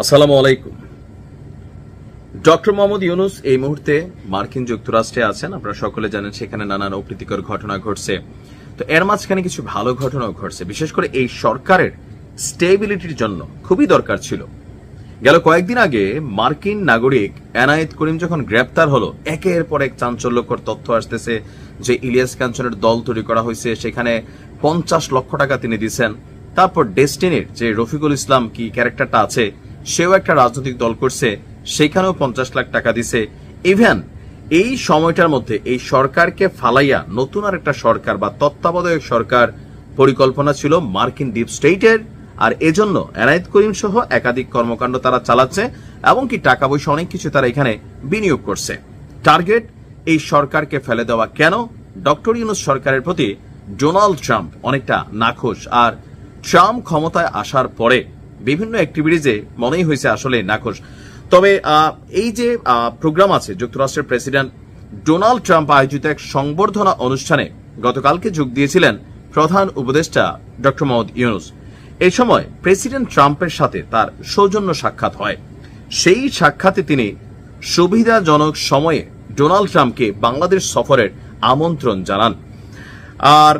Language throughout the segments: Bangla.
আসসালামু আলাইকুম। ডক্টর মোহাম্মদ ইউনুস এই মুহূর্তে মার্কিন যুক্তরাষ্ট্রে আছেন। আপনারা সকলে জানেন সেখানে নানান অপ্রীতিকর ঘটনা ঘটছে। তো এর মাঝখানে কিছু ভালো ঘটনাও ঘটছে। বিশেষ করে এই সরকারের স্টেবিলিটির জন্য খুবই দরকার ছিল। গেল কয়েকদিন আগে মার্কিন নাগরিক এনায়েত করিম যখন গ্রেপ্তার হলো, একের পর এক চাঞ্চল্যকর তথ্য আসতেছে যে ইলিয়াস কাঞ্চনের দল তৈরি করা হয়েছে। সেখানে পঞ্চাশ লক্ষ টাকা তিনি দিচ্ছেন। তারপর ডেস্টিনির যে রফিকুল ইসলাম কি ক্যারেক্টারটা আছে সেও একটা রাজনৈতিক দল করছে, সেখানেও পঞ্চাশ লাখ টাকা দিছে। ইভেন, এই সময়টার মধ্যে এই সরকারকে ফালাইয়া নতুন আর একটা সরকার বা তত্ত্বাবধায়ক সরকার পরিকল্পনা ছিল মার্কিন ডিপ স্টেটের, আর এজন্য এনায়েত করিম সহ একাধিক কর্মকাণ্ড তারা চালাচ্ছে এবং কি টাকা পয়সা অনেক কিছু তারা এখানে বিনিয়োগ করছে। টার্গেট, এই সরকারকে ফেলে দেওয়া কেন? ডক্টর ইউনুস সরকারের প্রতি ডোনাল্ড ট্রাম্প অনেকটা নাখোশ, আর ট্রাম্প ক্ষমতায় আসার পরে বিভিন্ন অ্যাক্টিভিটিজে মনেই হয়েছে আসলে নাখোশ। তবে এই যে প্রোগ্রাম আছে যুক্তরাষ্ট্রের প্রেসিডেন্ট ডোনাল্ড ট্রাম্প আয়োজিত এক সংবর্ধনা অনুষ্ঠানে গতকালকে যোগ দিয়েছিলেন প্রধান উপদেষ্টা ডক্টর মোহাম্মদ ইউনুস। এই সময় প্রেসিডেন্ট ট্রাম্পের সাথে তার সৌজন্য সাক্ষাৎ হয়। সেই সাক্ষাতে তিনি সুবিধাজনক সময়ে ডোনাল্ড ট্রাম্পকে বাংলাদেশ সফরের আমন্ত্রণ জানান। আর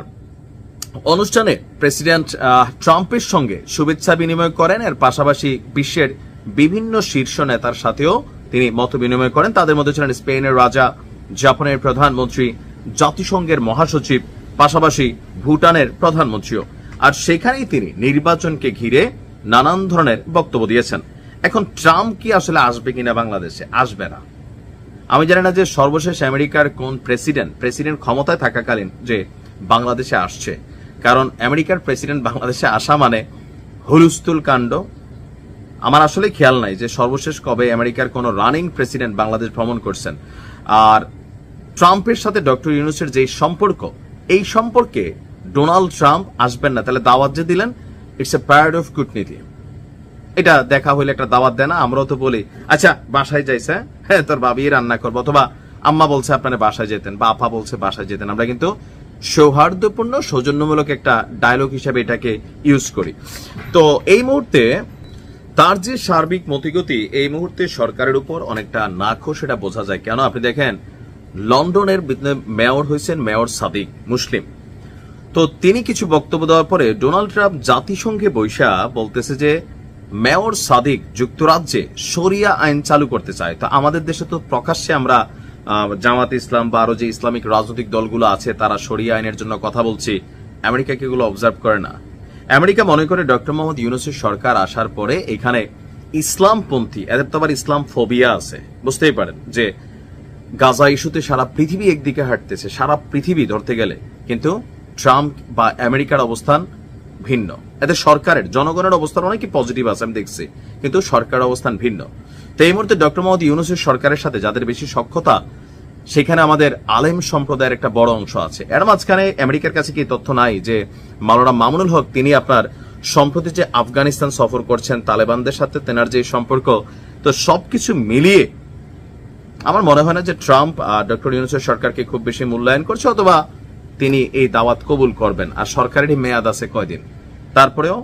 অনুষ্ঠানে প্রেসিডেন্ট ট্রাম্পের সঙ্গে শুভেচ্ছা বিনিময় করেন। এর পাশাপাশি বিশ্বের বিভিন্ন শীর্ষ নেতার সাথেও তিনি মত বিনিময় করেন। তাদের মধ্যে ছিলেন স্পেনের রাজা, জাপানের প্রধানমন্ত্রী, জাতিসংঘের মহাসচিব, পাশাপাশি ভুটানের প্রধানমন্ত্রীও। আর সেখানেই তিনি নির্বাচনকে ঘিরে নানান ধরনের বক্তব্য দিয়েছেন। এখন ট্রাম্প কি আসলে আসবে কিনা বাংলাদেশে? আসবে না। আমি জানি না যে সর্বশেষ আমেরিকার কোন প্রেসিডেন্ট প্রেসিডেন্ট ক্ষমতায় থাকাকালীন যে বাংলাদেশে আসছে। কারণ আমেরিকার প্রেসিডেন্ট বাংলাদেশে আসা মানে হুলুস্তুল কাণ্ড। আমার আসলে খেয়াল নাই যে সর্বশেষ কবে আমেরিকার কোন রানিং প্রেসিডেন্ট বাংলাদেশ ভ্রমণ করছেন। আর ট্রাম্পের সাথে ডক্টর ইউনুসের যে সম্পর্ক, এই সম্পর্কে ডোনাল্ড ট্রাম্প আসবেন না। তাহলে দাওয়াত যে দিলেন ইটস এ প্যারাড অফ কূটনীতি এটা দেখা হইলে একটা দাওয়াত দেয় না, আমরাও তো বলি আচ্ছা বাসায় যাইছে হ্যাঁ? তোর বাবি রান্না করব। অথবা আম্মা বলছে আপনারা বাসায় যেতেন, বা আপা বলছে বাসায় যেতেন। আমরা কিন্তু সৌহার্দ্যপূর্ণ, সৌজন্যমূলক একটা ডায়লগ হিসাবে এটাকে ইউজ করি। তো এই মুহূর্তে তার যে সার্বিক মতিগতি, এই মুহূর্তে সরকারের উপর অনেকটা নাখোশ সেটা বোঝা যায়। কেন? আপনি দেখেন, লন্ডনের মেয়র হয়েছেন মেয়র সাদিক মুসলিম। তো তিনি কিছু বক্তব্য দেওয়ার পরে ডোনাল্ড ট্রাম্প জাতিসংঘে বৈশা বলতেছে যে, মেয়র সাদিক যুক্তরাজ্যে শরিয়া আইন চালু করতে চায়। তো আমাদের দেশে তো প্রকাশ্যে আমরা জামাত ইসলাম বা আরও যে ইসলামিক রাজনৈতিক দলগুলো আছে, তারা শরিয়া আইনের জন্য কথা বলছি। আমেরিকা কি এগুলো অবজার্ভ করে না? আমেরিকা মনে করে ডক্টর মোহাম্মদ ইউনুসের সরকার আসার পরে এখানে ইসলামপন্থী এদের তো আবার ইসলাম ফোবিয়া আছে, বুঝতেই পারেন, যে গাজা ইস্যুতে সারা পৃথিবী একদিকে হাঁটতেছে, সারা পৃথিবী ধরতে গেলে। কিন্তু ট্রাম্প বা আমেরিকার অবস্থান ভিন্ন। এতে সরকারের, জনগণের অবস্থান অনেকই পজিটিভ আছে, আমি দেখছি। কিন্তু সরকারের অবস্থান ভিন্ন। তো এই মুহূর্তে ডক্টর মোহাম্মদ ইউনুসের সরকারের সাথে যাদের বেশি সক্ষতা, সেখানে আমাদের আলেম সম্প্রদায়ের একটা বড় অংশ আছে। এর মাঝখানে আমেরিকার কাছে কি তথ্য নাই যে মাওলানা মামুনুল হক, তিনি আপনার সম্প্রতি যে আফগানিস্তান সফর করছেন, তালেবানদের সাথে তেনার যে সম্পর্ক, তো সবকিছু মিলিয়ে আমার মনে হয় না যে ট্রাম্প আর ডক্টর ইউনুসের সরকারকে খুব বেশি মূল্যায়ন করছে, অথবা তিনি এই দাওয়াত কবুল করবেন। আর সরকারেরই মেয়াদ আছে কয়দিন? তারপরেও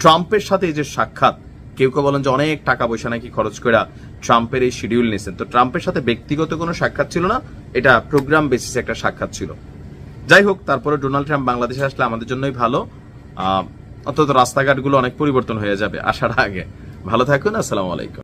ট্রাম্পের সাথে এই যে সাক্ষাৎ, কেউ কেউ বলেন যে অনেক টাকা পয়সা নাকি খরচ করে ট্রাম্পের এই শিডিউল নিয়েছেন তো ট্রাম্পের সাথে ব্যক্তিগত কোনো সাক্ষাৎ ছিল না, এটা প্রোগ্রাম বেসিসে একটা সাক্ষাৎ ছিল। যাই হোক তারপরে ডোনাল্ড ট্রাম্প বাংলাদেশে আসলে আমাদের জন্যই ভালো। অন্তত রাস্তাঘাটগুলো অনেক পরিবর্তন হয়ে যাবে, আসার আগে। ভালো থাকুন, আসসালামু আলাইকুম।